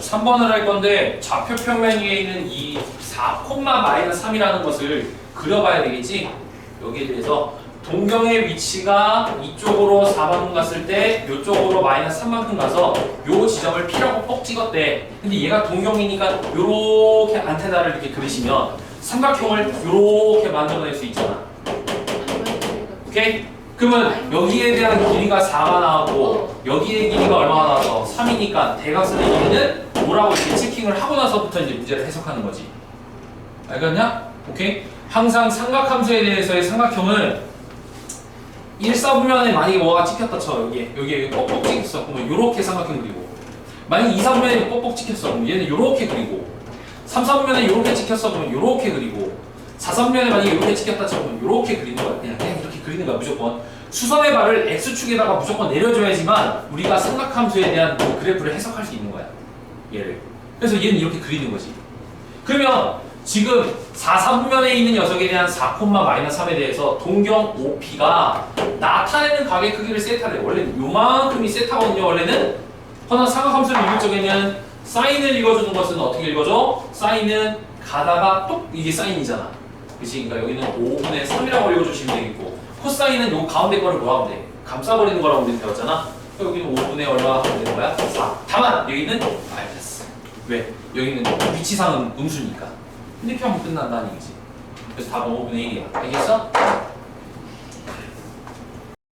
자, 3번을 할 건데 좌표 평면 위에 있는 이 4, 마이너스 3이라는 것을 그려봐야 되겠지? 여기에 대해서 동경의 위치가 이쪽으로 4만큼 갔을 때 이쪽으로 마이너스 3만큼 가서 요 지점을 P라고 꼭 찍었대. 근데 얘가 동경이니까 요렇게 안테나를 이렇게 그리시면 삼각형을 요렇게 만들어낼 수 있잖아. 오케이? 그러면 여기에 대한 길이가 4가 나왔고 여기의 길이가 얼마가 나와서 3이니까 대각선의 길이는 뭐라고 이렇게 체킹을 하고 나서부터 이제 문제를 해석하는 거지. 알겠냐? 오케이? 항상 삼각함수에 대해서의 삼각형은 1, 4분면에 만약에 뭐가 찍혔다 쳐 여기에. 여기에 뻑뻑 찍혔어. 그러면 요렇게 삼각형 그리고. 만약에 2, 4분면에 뻑뻑 찍혔어. 그러면 얘는 요렇게 그리고. 3, 4분면에 요렇게 찍혔어. 그러면 요렇게 그리고. 4, 3분면에 만약에 요렇게 찍혔다 쳐. 그러면 요렇게 그리는 거야. 그냥 그리는 거야 무조건 수선의 발을 X축에다가 무조건 내려줘야지만 우리가 삼각함수에 대한 그 그래프를 해석할 수 있는 거야 얘를 그래서 얘는 이렇게 그리는 거지 그러면 지금 4, 3분면에 있는 녀석에 대한 4, 마이너스 3에 대해서 동경 OP가 나타내는 가게 크기를 세타래. 원래는 요만큼이 세타거든요. 원래는. 허나 삼각함수를 읽을 적에는 사인을 읽어주는 것은 어떻게 읽어줘? 사인은 가다가 똑 이게 사인이잖아. 그치? 그러니까 여기는 5분의 3이라고 읽어주시면 되겠고 코사인은 요 가운데 거를 뭐 하면 돼? 감싸버리는 거라고 우리 배웠잖아. 여기는 5분의 얼마가 되는 거야? 4. 다만 여기는 마이너스. 왜? 여기는 위치상은 음수니까. 근데 이렇게 하면 끝난다는 얘기지. 그래서 답은 5분의 1이야. 알겠어?